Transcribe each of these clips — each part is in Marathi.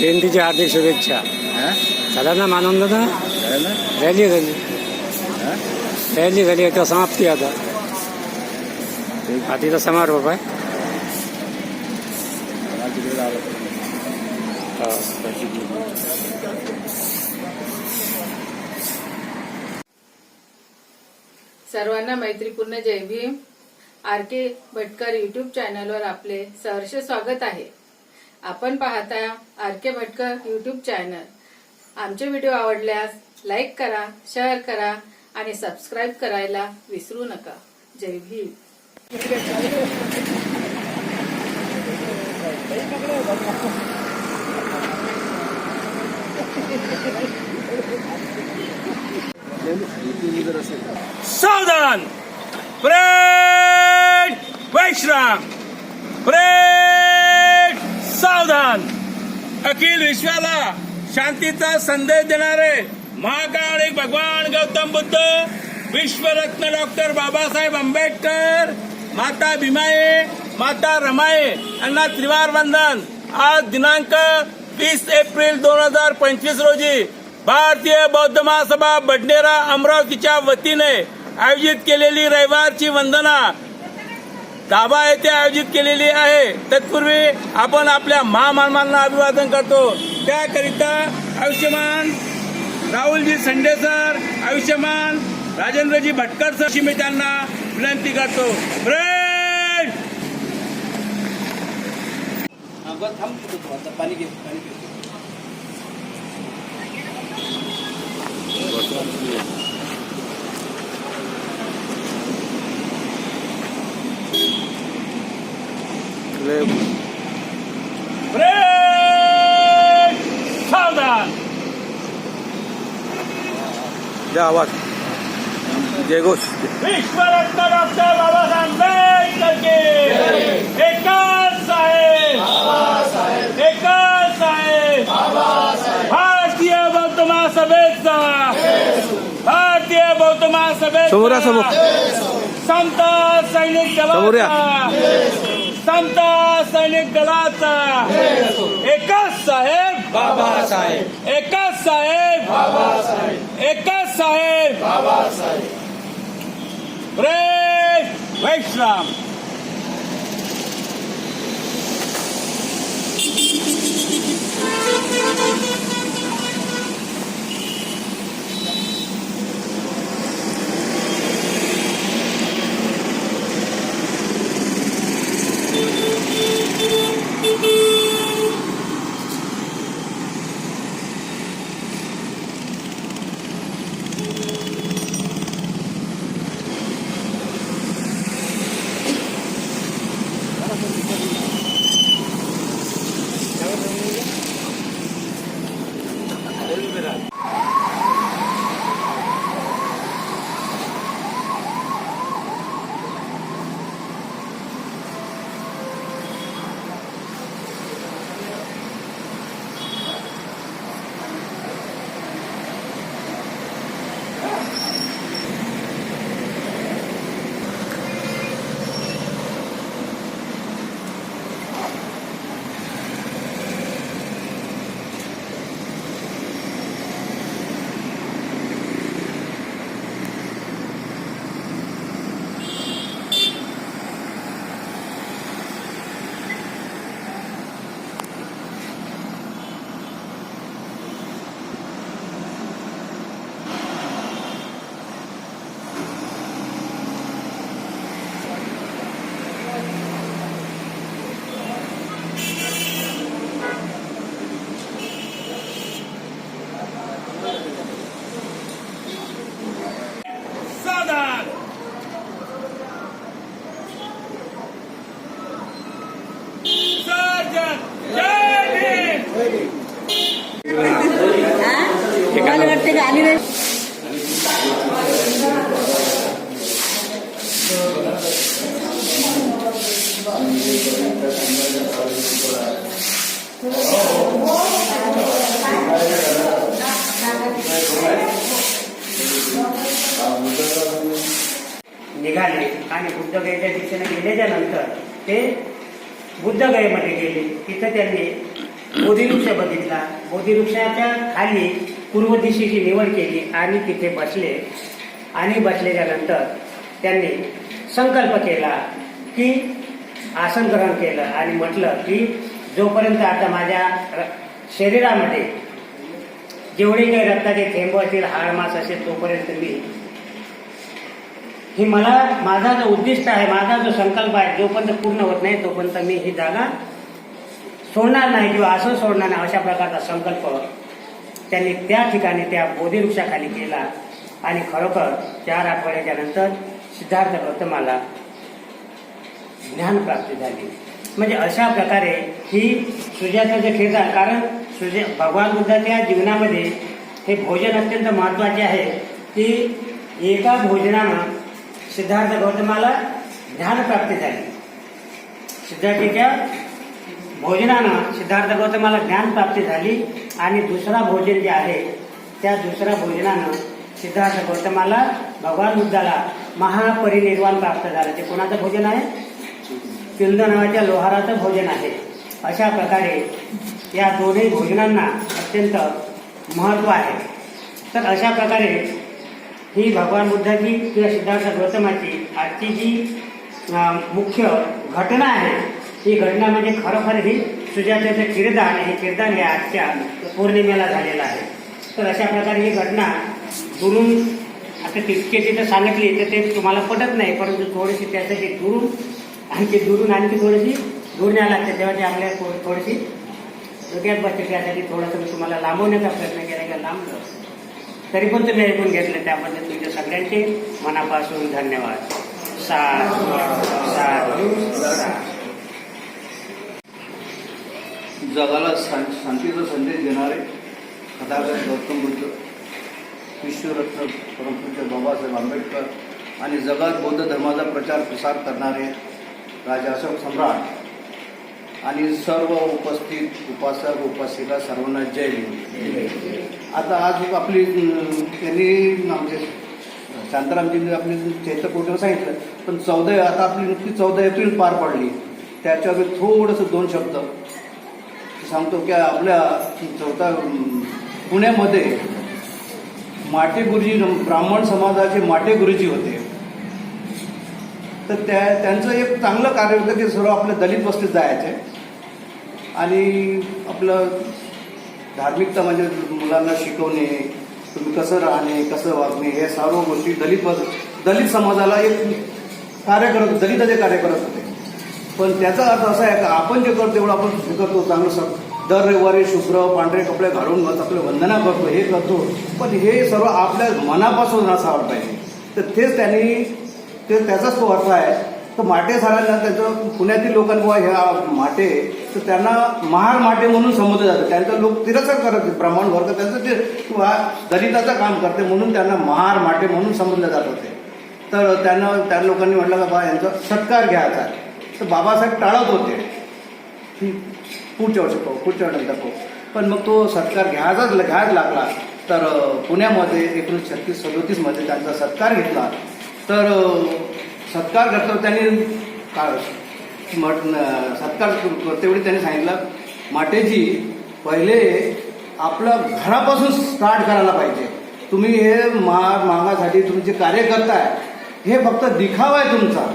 जयंतीच्या हार्दिक शुभेच्छा हा? झाला ना मानवलं ना झालं ना? रॅली झाली हा? रॅली झाली आता समाप्ती आता आधीचा समारोप आहे मला तिकडे. सर्वांना मैत्रीपूर्ण जय Bhim R K Bhatkar YouTube चॅनलवर आपले सहर्ष स्वागत आहे आपण पाहता R K Bhatkar YouTube channel आमचे व्हिडिओ आवडल्यास लाईक करा शेअर करा आणि सबस्क्राईब करायला विसरू नका. जय भीम. सावधान! वैश्राम! सावधान. अखिल विश्वाला शांतीचा संदेश देणारे महाकाळ एक भगवान गौतम बुद्ध विश्वरत्न डॉक्टर बाबासाहेब आंबेडकर माता भीमाये माता रमाये यांना त्रिवार वंदन. आज दिनांक वीस एप्रिल दोन हजार पंचवीस रोजी भारतीय बौद्ध महासभा बडनेरा अमरावतीच्या वतीने आयोजित केलेली रविवारची वंदना दाबा येथे आयोजित केलेली आहे. तत्पूर्वी आपण आपल्या महामानवांना अभिवादन करतो. त्याकरिता आयुष्यमान राहुलजी संडे सर आयुष्यमान राजेंद्रजी भटकर सर अशी मी त्यांना विनंती करतो. ब्रेड पाणी घे पाणी सावधान! द्या आवाज. जयघोष विश्वरत्न डॉक्टर बाबासाहेब आंबेडकर एकच साहेब! एकच साहेब! भारतीय बौद्ध महासभेचा! भारतीय बौद्ध. महासभेचा! संत सैनिक समोर संत सैनिक दलाचा। एकच साहेब बाबासाहेब. एकच साहेब एकच साहेब ब्रेक वैश्राम आणि बुद्धगयेच्या दिशेने गेल्याच्यानंतर ते बुद्धगयेमध्ये गेले. तिथं त्यांनी बोधिवृक्ष बघितला. बोधिवृक्षाच्या खाली पूर्व दिशेची निवड केली आणि तिथे बसले. आणि बसल्याच्या नंतर त्यांनी संकल्प केला की आसन ग्रहण केलं आणि म्हटलं की जोपर्यंत आता माझ्या शरीरामध्ये जेवढे काही रक्ताचे थेंब असतील हाडमास असेल तोपर्यंत मी ही मला माझा जो उद्दिष्ट आहे माझा जो संकल्प आहे जोपर्यंत पूर्ण होत नाही तोपर्यंत मी ही जागा सोडणार नाही किंवा असं सोडणार नाही अशा प्रकारचा संकल्प त्यांनी त्या ठिकाणी त्या बोधिवृक्षाखाली केला. आणि खरोखर चार आठवड्याच्या नंतर सिद्धार्थ गौतमाला ज्ञानप्राप्ती झाली. म्हणजे अशा प्रकारे ही सुजाताचं किरदार कारण सूर्य भगवान बुद्धाच्या जीवनामध्ये हे भोजन अत्यंत महत्त्वाचे आहे की एका भोजनानं सिद्धार्थ गौतमाला ज्ञानप्राप्ती झाली. सिद्धार्थीच्या भोजनानं सिद्धार्थ गौतमाला ज्ञानप्राप्ती झाली आणि दुसरा भोजन जे आहे त्या दुसऱ्या भोजनानं सिद्धार्थ गौतमाला भगवान बुद्धाला महापरिनिर्वाण प्राप्त झालं. ते कोणाचं भोजन आहे? पिंड नावाच्या लोहाराचं भोजन आहे. अशा प्रकारे या दोन्ही भोजनांना अत्यंत महत्त्व आहे. तर अशा प्रकारे ही भगवान बुद्धाची किंवा सिद्धार्थ गौतमाची आजची जी मुख्य घटना आहे ही घटना म्हणजे खरोखर ही सुजाताचं किरदान हे किरदान हे आजच्या पौर्णिमेला झालेलं आहे. तर अशा प्रकारे ही घटना दुरून आता तितके तिथं सांगितली तर ते तुम्हाला पटत नाही परंतु थोडीशी त्यासाठी दुरून आणखी दुरून आणखी थोडीशी दूर न्याय लागते तेव्हा ते आपल्याला थोडीशी डोक्यात बसते त्यासाठी थोडंसं तुम्हाला लांबवण्याचा प्रयत्न केला की लांबलं तरी पण तुम्ही ऐकून घेतलं त्याबद्दल तुमच्या सगळ्यांचे मनापासून धन्यवाद. जगाला शांतीचा संदेश देणारे कथागत गौतम बुद्ध विश्वरत्न परमपूज्य बाबासाहेब आंबेडकर आणि जगात बौद्ध धर्माचा प्रचार प्रसार करणारे राजा अशोक सम्राट आणि सर्व उपस्थित उपासक उपासिका सर्वांना जय भीम आता आज आपली त्यांनी म्हणजे शांतारामजींनी आपली चैत्रकोटीवर सांगितलं पण चौदा आता आपली नुकती चौदा एप्रिल पार पडली. त्याच्यावर थोडंसं दोन शब्द. सांगतो की आपल्या चौथा पुण्यामध्ये माटे गुरुजी ब्राह्मण समाजाचे माटे गुरुजी होते. तर त्या त्यांचं एक चांगलं कार्य होतं की सर्व आपल्या दलित वस्तीत जायचे. आणि आपलं धार्मिकता म्हणजे मुलांना शिकवणे तुम्ही कसं राहणे कसं वागणे हे सर्व गोष्टी दलित दलित समाजाला एक कार्य करत दलिताचे कार्य करत होते. पण त्याचा अर्थ असा आहे का आपण जे करतो तेवढं आपण हे करतो चांगलं सग दर रविवारी शुभ्र पांढरे कपडे घालून मग आपले वंदना करतो हे करतो. पण हे सर्व आपल्या मनापासून असावं पाहिजे. तर तेच त्यांनी ते त्याचाच तो अर्थ आहे. तर माटे सरांना त्याचं पुण्यातील लोकांनी बुवा ह्या माटे तर त्यांना महार माटे म्हणून समजलं जातं. त्यांचं लोक तिरस्कार करत ब्राह्मण वर्ग त्यांचं ते किंवा दलिताचं काम करते म्हणून त्यांना महार माटे म्हणून समजलं जात होते. तर त्यांना त्या लोकांनी म्हटलं का बा यांचा सत्कार घ्यायचा तर बाबासाहेब टाळत होते. की पुढच्या वर्षी पाहू पुढच्या वर्षी दाखवू पण मग तो सत्कार घ्यायचाच घ्यायच लागला. तर पुण्यामध्ये एकोणीसशे छत्तीस सदोतीसमध्ये त्यांचा सत्कार घेतला. तर सत्कार करतो त्यांनी का म्हट सत्कार करतेवेळी त्यांनी सांगितलं. माटेजी पहिले आपलं घरापासून स्टार्ट करायला पाहिजे. तुम्ही हे माग मागासाठी तुम्ही जे कार्य करताय हे फक्त दिखावा आहे तुमचा.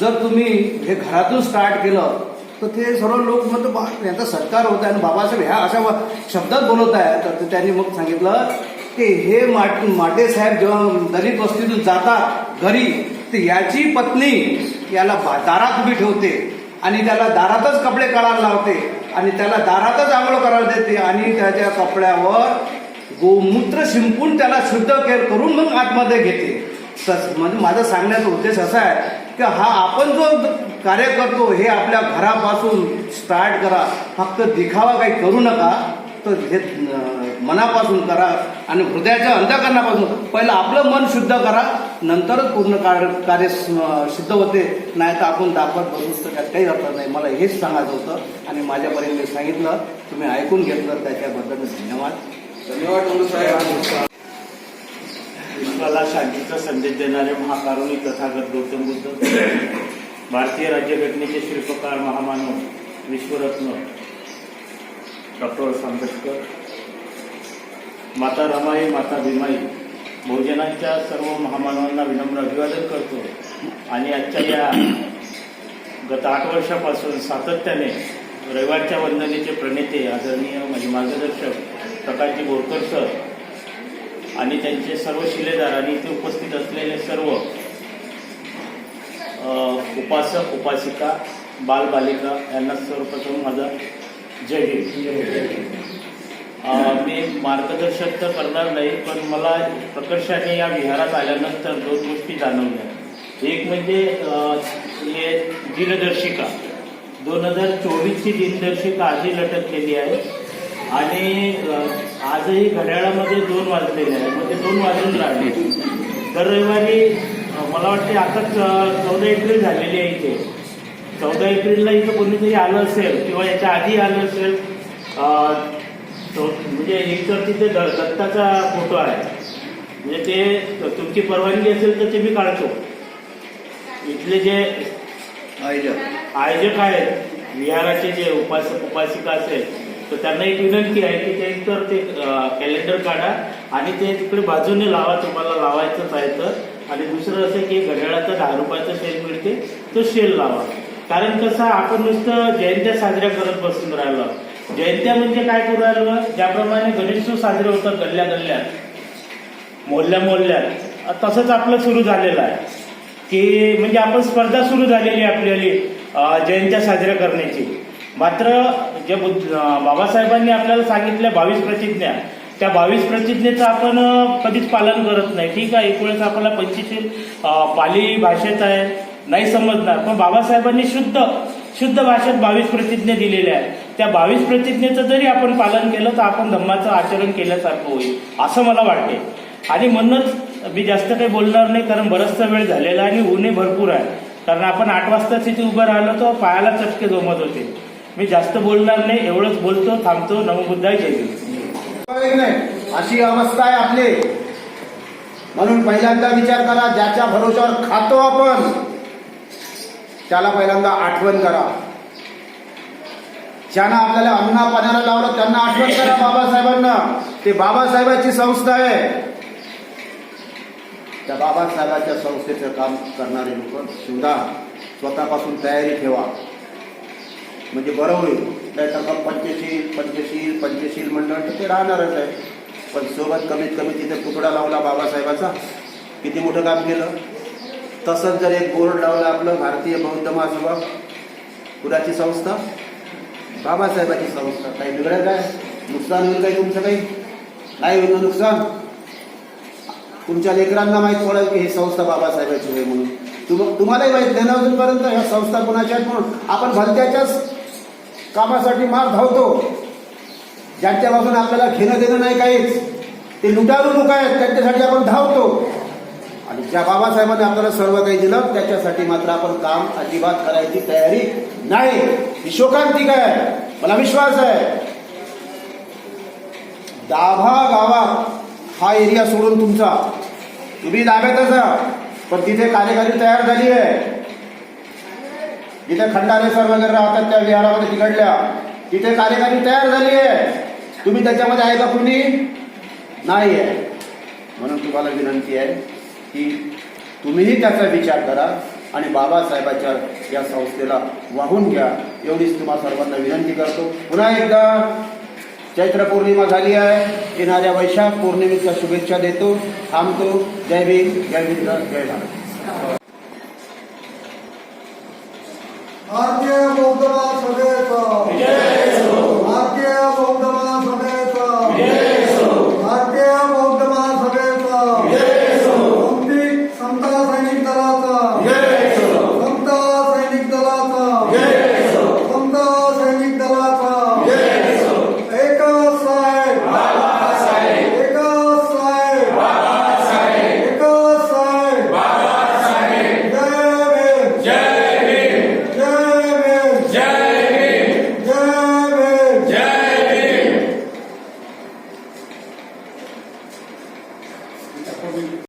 जर तुम्ही हे घरातून स्टार्ट केलं तर ते सर्व लोक म्हणतो बा यांचा सत्कार होत आहे आणि बाबासाहेब ह्या अशा शब्दात बोलत आहे तर त्यांनी मग सांगितलं की हे माट माटे साहेब जेव्हा दलित वस्तीतून जातात घरी तर याची पत्नी याला दारात उभी ठेवते आणि त्याला दारातच कपडे काढायला लावते आणि त्याला दारातच आंघोळ करायला देते आणि त्याच्या कपड्यावर गोमूत्र शिंपून त्याला शुद्ध केअर करून मग आतमध्ये घेते. तस- म्हणजे माझा सांगण्याचा उद्देश असा आहे की हा आपण जो कार्य करतो हे आपल्या घरापासून स्टार्ट करा. फक्त दिखावा काही करू नका तर हे मनापासून करा. आणि हृदयाच्या अंतकरणापासून पहिलं आपलं मन शुद्ध करा नंतरच पूर्ण कार्य कार्य सिद्ध होते. नाही तर आपण दाखवत बसू तर त्यात काही अर्थ नाही. मला हेच सांगायचं होतं आणि माझ्यापर्यंत मी सांगितलं. तुम्ही ऐकून घेतलं त्याच्याबद्दल धन्यवाद. विश्वाला शांतीचा संदेश देणारे महाकारुणी तथागत गौतम बुद्ध भारतीय राज्यघटनेचे शिल्पकार महामानव विश्वरत्न डॉक्टर आंबेडकर माता रमाई माता भीमाई. बहुजनांच्या सर्व महामानवांना विनम्र अभिवादन करतो. आणि आजच्या या गत आठ वर्षापासून सातत्याने रविवारच्या वंदनेचे प्रणेते आदरणीय माझे मार्गदर्शक प्रकाशजी बोरकर सर आणि त्यांचे सर्व शिलेदार आणि इथे उपस्थित असलेले सर्व उपासक उपासिका बालबालिका यांना सर्वप्रथम माझा जय हिंद. मी मार्गदर्शक तर करणार नाही पण मला प्रकर्षाने या विहारात आल्यानंतर दोन गोष्टी जाणवल्या. एक म्हणजे हे दिनदर्शिका. दोन हजार चोवीसची दिनदर्शिका आजही लटकलेली आहे. आणि आजही घड्याळामध्ये दोन वाजलेले आहे. म्हणजे दोन वाजून राहिले. दर रविवारी मला वाटते आताच चौदा एप्रिल झालेली आहे इथे. चौदा एप्रिलला इथं कोणीतरी आलं असेल किंवा याच्या आधी आलं असेल तो- म्हणजे एक तर तिथे दत्ताचा फोटो आहे. म्हणजे ते तुमची परवानगी असेल तर ते मी काढतो. इथले जे आयोजक. आयोजक आहेत विहाराचे जे उपासक उपासिका असेल तर त्यांना एक विनंती आहे की ते तर ते कॅलेंडर काढा आणि ते तिकडे बाजूने लावा तुम्हाला लावायचंच आहे तर. आणि दुसरं असं की घड्याळाचा दहा रुपयाचा शेल मिळते तो शेल लावा. कारण कसं आपण नुसतं जयंत्या साजऱ्या करत बसून राहिलो. जयंत्या म्हणजे काय करू राहिलो? ज्याप्रमाणे गणेशोत्सव साजरे होतात गल्ल्या गल्ल्यात मोहल्ल्या मोहल्ल्यात तसंच आपलं सुरू झालेलं आहे. की म्हणजे आपण स्पर्धा सुरू झालेली आहे आपल्याली जयंत्या साजऱ्या करण्याची. मात्र जे बुद्ध बाबासाहेबांनी आपल्याला सांगितल्या बावीस प्रतिज्ञा त्या बावीस प्रतिज्ञेचं आपण कधीच पालन करत नाही. ठीक आहे एक वेळेस आपल्याला पंचवीस पाली भाषेत आहे. नाही समजणार. पण बाबासाहेबांनी शुद्ध शुद्ध भाषेत बावीस प्रतिज्ञा दिलेल्या आहेत. त्या बावीस प्रतिज्ञेचं जरी आपण पालन केलं तर आपण धम्माचं आचरण केल्यासारखं होईल असं मला वाटते आणि म्हणूनच मी जास्त काही बोलणार नाही कारण बराचसा वेळ झालेला आणि ऊनही भरपूर आहे. कारण आपण आठ वाजता तिथे उभं राहिलो तर पायाला चटके जोमत होते. मी जास्त बोलणार नाही एवढंच बोलतो थांबतो. नवबुद्धाय जय नाही अशी अवस्था आहे आपली. म्हणून पहिल्यांदा विचार करा ज्याच्या भरोश्यावर खातो आपण त्याला पहिल्यांदा आठवण करा. ज्यांना आपल्याला अन्ना पाण्याला लावलं त्यांना आठवण करा बाबासाहेबांना. ते बाबासाहेबांची संस्था आहे. त्या बाबासाहेबांच्या संस्थेचं काम करणारे लोक सुद्धा स्वतःपासून तयारी ठेवा. म्हणजे बरं होईल. नाही तर मग पंचशील पंचशील पंचशील मंडळ तर ते राहणारच आहे. पण सोबत कमीत कमी तिथे तुकडा लावला बाबासाहेबाचा. किती मोठं काम केलं? तसंच जर एक बोर्ड लावला आपलं भारतीय बौद्ध महासभा कुणाची संस्था? बाबासाहेबाची संस्था काही बिघडत काय? नुकसान होईल काही तुमचं काही? नाही होईल ना नुकसान? तुमच्या लेकरांना माहीत पडेल की ही संस्था बाबासाहेबाची होईल म्हणून. तुम तुम्हालाही माहीत नाही ना अजूनपर्यंत? ह्या संस्था कोणाच्या आहेत म्हणून? आपण भलत्याच्याच कामासाठी मार धावतो. ज्यांच्यापासून आपल्याला घेणं देणं नाही काहीच. ते लुटारू लोक आहेत. त्यांच्यासाठी आपण धावतो. आणि ज्या बाबासाहेबांनी आपल्याला सर्व काही दिलं त्याच्यासाठी मात्र आपण काम अजिबात करायची तयारी नाही. ही शोकांतिक आहे? मला विश्वास आहे. दाभा गावात हा एरिया सोडून तुमचा. तुम्ही दाब्यातच असा पण तिथे कार्यकारी तयार झाली आहे. जिथे खंडारे सर वगैरे राहतात त्या विहारामध्ये तिकडल्या तिथे कार्यकारी तयार झाली आहे. तुम्ही त्याच्यामध्ये आहे का कुणी? नाही आहे म्हणून तुम्हाला विनंती आहे की तुम्हीही त्याचा विचार करा आणि बाबासाहेबाच्या या संस्थेला वाहून घ्या. एवढीच तुम्हा सर्वांना विनंती करतो. पुन्हा एकदा चैत्र पौर्णिमा झाली आहे. येणाऱ्या वैशाख पौर्णिमेच्या शुभेच्छा देतो. थांबतो. जय भीम. जय हिंद जय भारत. भारतीय बौद्ध